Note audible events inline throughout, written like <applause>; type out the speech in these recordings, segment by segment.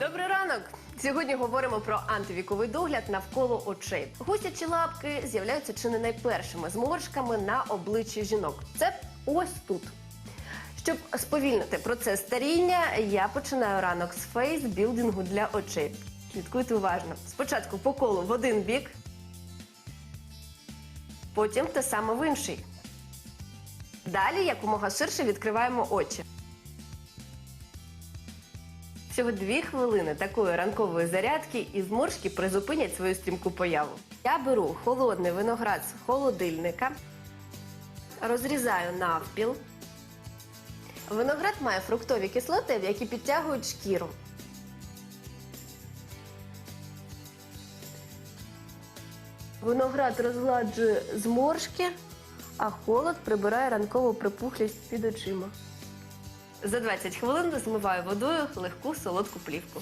Добрий ранок! Сьогодні говоримо про антивіковий догляд навколо очей. Гусячі лапки з'являються чи не найпершими зморшками на обличчі жінок. Це ось тут. Щоб сповільнити процес старіння, я починаю ранок з фейс-білдингу для очей. Слідкуйте уважно. Спочатку по колу в один бік, потім те саме в інший. Далі якомога ширше відкриваємо очі. Всього дві хвилини такої ранкової зарядки і зморшки призупинять свою стрімку появу. Я беру холодний виноград з холодильника, розрізаю навпіл. Виноград має фруктові кислоти, які підтягують шкіру. Виноград розгладжує зморшки, а холод прибирає ранкову припухлість під очима. За 20 хвилин змиваю водою легку солодку плівку.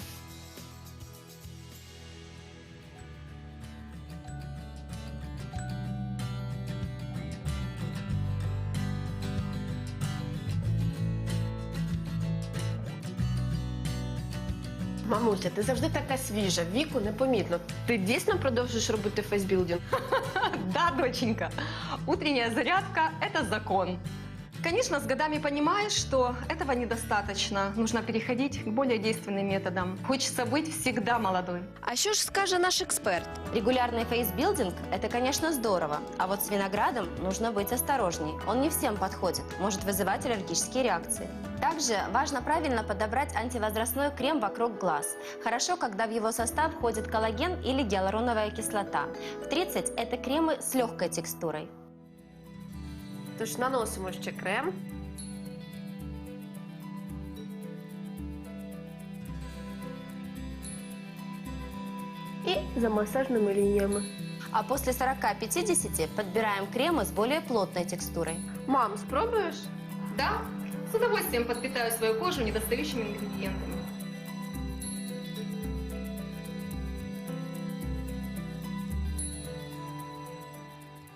Мамуся, ти завжди така свіжа, віку непомітно. Ти дійсно продовжуєш робити фейсбілдинг? <laughs> Да, доченька, утренняя зарядка – это закон. Конечно, с годами понимаешь, что этого недостаточно. Нужно переходить к более действенным методам. Хочется быть всегда молодой. А що ж скаже наш експерт? Регулярный фейсбилдинг – это, конечно, здорово. А вот с виноградом нужно быть осторожней. Он не всем подходит, может вызывать аллергические реакции. Также важно правильно подобрать антивозрастной крем вокруг глаз. Хорошо, когда в его состав входит коллаген или гиалуроновая кислота. В 30 – это кремы с легкой текстурой. Тож наносимо ще крем. І за масажними лініями. А после 40-50 подбираем кремы с более плотной текстурой. Мам, спробуєш? Да, с удовольствием подпитаю свою кожу недостающими ингредиентами.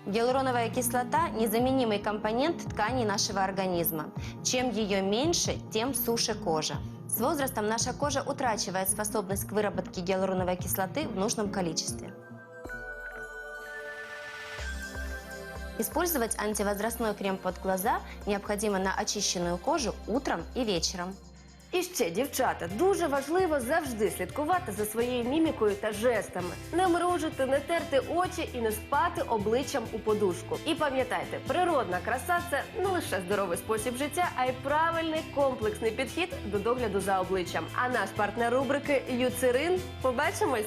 Гиалуроновая кислота – незаменимый компонент тканей нашего организма. Чем ее меньше, тем суше кожа. С возрастом наша кожа утрачивает способность к выработке гиалуроновой кислоты в нужном количестве. Использовать антивозрастной крем под глаза необходимо на очищенную кожу утром и вечером. І ще, дівчата, дуже важливо завжди слідкувати за своєю мімікою та жестами, не мружити, не терти очі і не спати обличчям у подушку. І пам'ятайте, природна краса це не лише здоровий спосіб життя, а й правильний комплексний підхід до догляду за обличчям. А наш партнер рубрики Юцерин. Побачимось!